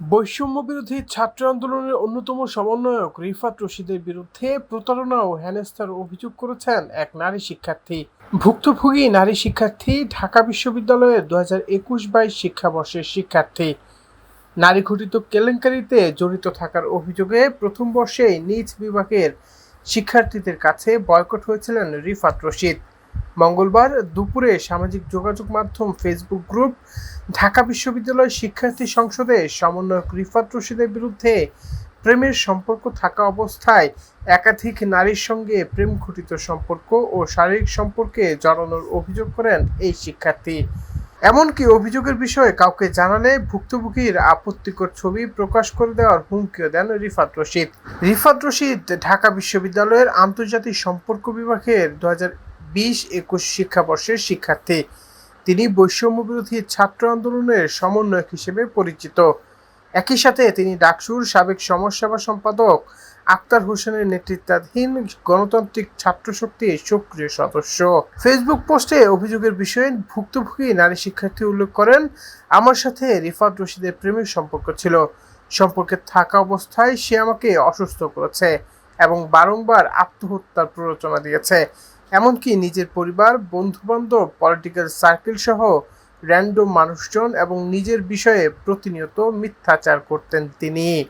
বৈষম্য বিরোধী ছাত্র আন্দোলনের অন্যতম সমন্বয়ক রিফাত রশিদের বিরুদ্ধে প্রতারণা ও হেনস্থার অভিযোগ করেছেন এক নারী শিক্ষার্থী। ভুক্তভোগী নারী শিক্ষার্থী, ঢাকা বিশ্ববিদ্যালয়ের দু হাজার একুশ বাইশ শিক্ষাবর্ষের শিক্ষার্থী। নারী ঘটিত কেলেঙ্কারিতে জড়িত থাকার অভিযোগে প্রথম বর্ষেই নিজ বিভাগের শিক্ষার্থীদের কাছে বয়কট হয়েছিলেন রিফাত রশিদ। মঙ্গলবার দুপুরে সামাজিক যোগাযোগ মাধ্যম ফেসবুক গ্রুপ ঢাকা বিশ্ববিদ্যালয় শিক্ষার্থী সংসদে সমন্বয়ক রিফাত রশিদের বিরুদ্ধে প্রেমের সম্পর্ক থাকা অবস্থায় একাধিক নারীর সঙ্গে প্রেম ঘটিত সম্পর্ক ও শারীরিক সম্পর্কে জড়ানোর অভিযোগ করেন এই শিক্ষার্থী। এমনকি অভিযোগের বিষয়ে কাউকে জানালে ভুক্তভোগীর আপত্তিকর ছবি প্রকাশ করে দেওয়ার হুমকিও দেন রিফাত রশিদ। রিফাত রশিদ ঢাকা বিশ্ববিদ্যালয়ের আন্তর্জাতিক সম্পর্ক বিভাগের দু হাজার বিশ একুশ শিক্ষাবর্ষের শিক্ষার্থী। তিনি বৈষম্য বিরোধী ছাত্র আন্দোলনের সমন্বয়ক হিসেবে পরিচিত। একই সাথে তিনি ডাকসুর সাবেক সমাজসেবা সম্পাদক আক্তার হোসেনের নেতৃত্বাধীন গণতান্ত্রিক ছাত্র শক্তির সক্রিয় সদস্য। ফেসবুক পোস্টে অভিযোগের বিষয়ে ভুক্তভোগী নারী শিক্ষার্থী উল্লেখ করেন, আমার সাথে রিফাত রশিদের প্রেমের সম্পর্ক ছিল। সম্পর্কে থাকা অবস্থায় সে আমাকে অসুস্থ করেছে এবং বারংবার আত্মহত্যার প্ররোচনা দিয়েছে। এমনকি নিজের পরিবার, বন্ধুবান্ধব পলিটিক্যাল সার্কেল সহ র্যান্ডম মানুষজন এবং নিজের বিষয়ে প্রতিনিয়ত মিথ্যাচার করতেন তিনি।